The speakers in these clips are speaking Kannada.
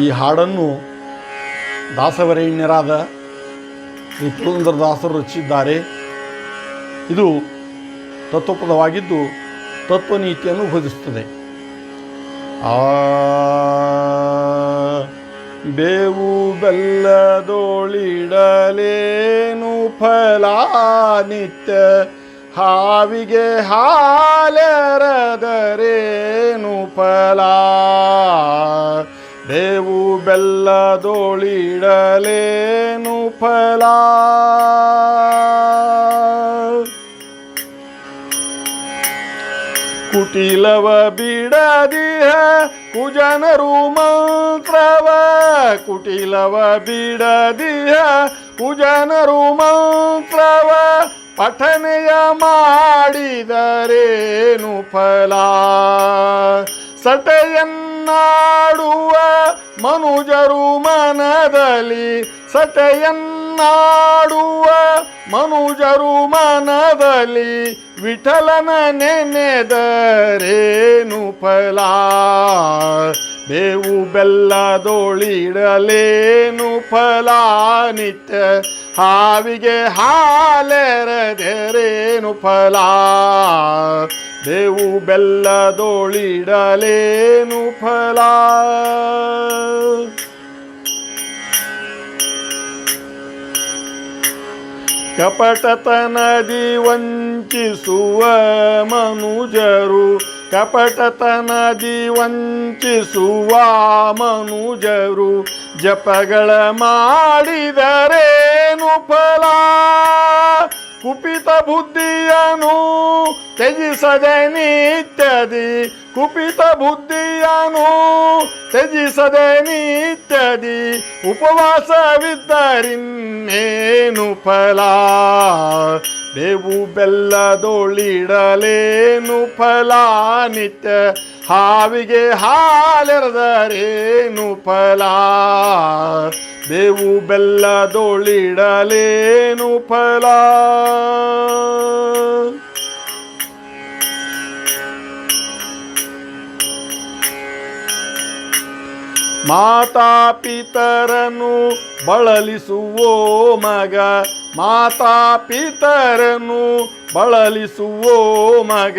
ಈ ಹಾಡನ್ನು ದಾಸವರೇಣ್ಯರಾದ ಶ್ರೀ ಪುರಂದ್ರದಾಸರು ರಚಿಸಿದ್ದಾರೆ. ಇದು ತತ್ವಪದವಾಗಿದ್ದು ತತ್ವನೀತಿಯನ್ನು ಬೋಧಿಸುತ್ತದೆ. ಆ ಬೇವು ಬೆಲ್ಲದೋಳಿಡಲೇನು ಫಲ ನಿತ್ಯ ಹಾವಿಗೆ ಹಾಲರದರೇನು ಫಲ? ಬೆಲ್ಲದೋಳಿಡಲೇನು ಫಲ? ಕುಟಿಲವ ಬಿಡದಿಹ ಕುಜನರು ಮಂತ್ರವ. ಕುಟಿಲವ ಬಿಡದಿಹ ಕುಜನರು ಮಂತ್ರವ. ಪಠನೆಯ ಮಾಡಿದರೇನು ಫಲ? ಸಟೆಯನ್ನಾಡುವ ಮನುಜರು ಮನದಲ್ಲಿ ಸಟೆಯನ್ನಾಡುವ ಮನುಜರು ಮನದಲ್ಲಿ ವಿಠಲನ ನೆನೆದರೇನು ಫಲ? ಬೇವು ಬೆಲ್ಲದೊಳಿಡಲೇನು ಫಲ? ನಿತ್ಯ ಹಾವಿಗೆ ಹಾಲೆರದೆರೇನು ಫಲ? ಬೇವು ಬೆಲ್ಲದೋಳಿಡಲೇನು ಫಲ? ಕಪಟತನದಿ ವಂಚಿಸುವ ಮನುಜರು ಕಪಟತನದಿ ವಂಚಿಸುವ ಮನುಜರು ಜಪಗಳ ಮಾಡಿದರೇನು ಫಲ? ಕುಪಿತ ಬುದ್ಧಿಯನು ತ್ಯಜಿಸದೆ ನಿತ್ಯದಿ, ಕುಪಿತ ಬುದ್ಧಿಯನು ತ್ಯಜಿಸದೆ ನಿತ್ಯದಿ, ಉಪವಾಸವಿದ್ದರಿನ್ನೇನು ಫಲ? ಬೇವು ಬೆಲ್ಲದೊಳಿಡಲೇನು ಫಲ? ನಿತ್ಯ ಹಾವಿಗೆ ಹಾಲೆರದರೇನು ಫಲ? ಬೇವು ಬೆಲ್ಲದೊಳಿಡಲೇನು ಫಲ? ಮಾತಾಪಿತರನು ಬಳಲಿಸುವೋ ಮಗ ಮಾತಾಪಿತರನು ಬಳಲಿಸುವೋ ಮಗ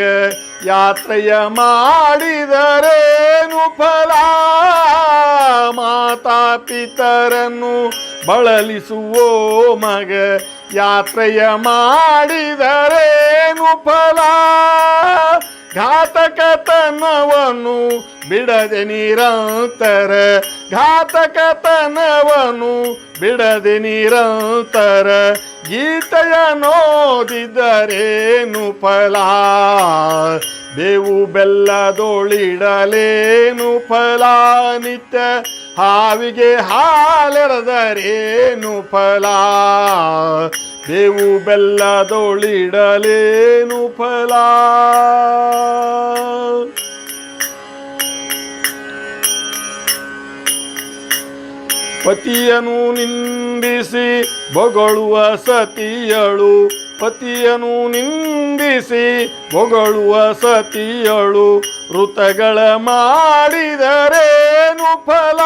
ಯಾತ್ರೆಯ ಮಾಡಿದರೇನು ಫಲ? ಮಾತಾಪಿತರನ್ನು ಬಳಲಿಸುವೋ ಮಗ, ಯಾತ್ರೆಯ ಮಾಡಿದರೇನು ಫಲ? ಘಾತಕತನವನ್ನು ಬಿಡದೆ ನಿರಂತರ, ಘಾತಕತನವನ್ನು ಬಿಡದೆ ನಿರಂತರ, ಗೀತೆಯ ನೋದಿದರೇನು ಫಲ? ಬೇವು ಬೆಲ್ಲದೊಳಿಡಲೇನು ಫಲ ನಿತ್ಯ? ಹಾವಿಗೆ ಹಾಲೆರದರೇನು ಫಲ? ಬೇವು ಬೆಲ್ಲದೊಳಿಡಲೇನು ಫಲ? ಪತಿಯನು ನಿಂದಿಸಿ ಬೊಗಳುವ ಸತಿಯಳು. ಪತಿಯನು ನಿಂದಿಸಿ ಹೊಗಳುವ ಸತಿಯಳು ಋತಗಳ ಮಾಡಿದರೇನು ಫಲ?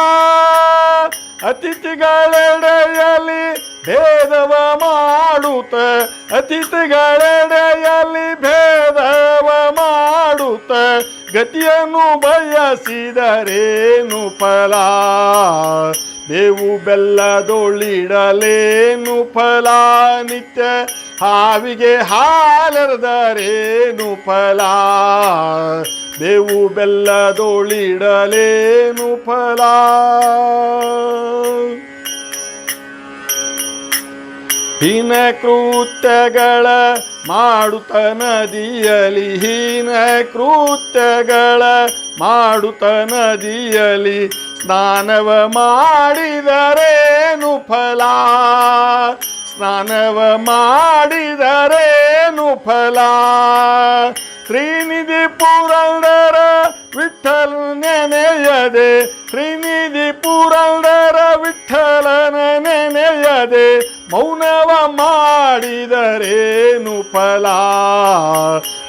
ಅತಿಥಿಗಳೆಡೆಯಲ್ಲಿ ಭೇದವ ಮಾಡುತ್ತ, ಅತಿಥಿಗಳೆಡೆಯಲ್ಲಿ ಭೇದವ ಮಾಡುತ್ತ, ಗತಿಯನ್ನು ಬಯಸಿದರೇನು ಫಲ? ಬೇವು ಬೆಲ್ಲದೊಳಿಡಲೇನು ಫಲ? ನಿತ್ಯ ಹಾವಿಗೆ ಹಾಲರದರೇನು ಫಲ? ಬೇವು ಬೆಲ್ಲದೊಳಿಡಲೇನು ಫಲ? ಹೀನ ಕೃತ್ಯಗಳ ಮಾಡುತ್ತ ನದಿಯಲಿ ಹೀನ ಕೃತ್ಯಗಳ ಮಾಡುತ್ತ ನದಿಯಲಿ ಸ್ನಾನವ ಮಾಡಿದರೇನು ಫಲ? ಸ್ನಾನವ ಮಾಡಿದರೇನು ಫಲ? ಶ್ರೀನಿಧಿ ಪುರಂದರ ವಿಠಲ ನೆನೆಯದೆ ಶ್ರೀನಿಧಿ ಪುರಂದರ ವಿಠಲನ ನೆನೆಯದೆ, ಮೌನವ ಮಾಡಿದರೇನು ಫಲ?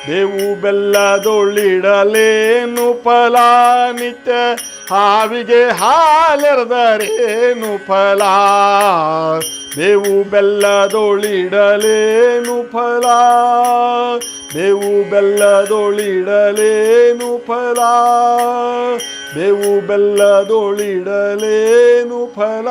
ಬೇವು ಬೆಲ್ಲದೊಳ್ಳಿಡಲೇನು ಫಲ? ನಿತ್ಯ ಹಾವಿಗೆ ಹಾಲೆರೆದರೇನು ಫಲ? ಬೇವು ಬೆಲ್ಲದೊಳಿಡಲೇನು ಫಲ? ಬೇವು ಬೆಲ್ಲದೊಳಿಡಲೇನು ಫಲ? ಬೇವು ಬೆಲ್ಲದೊಳಿಡಲೇನು ಫಲ?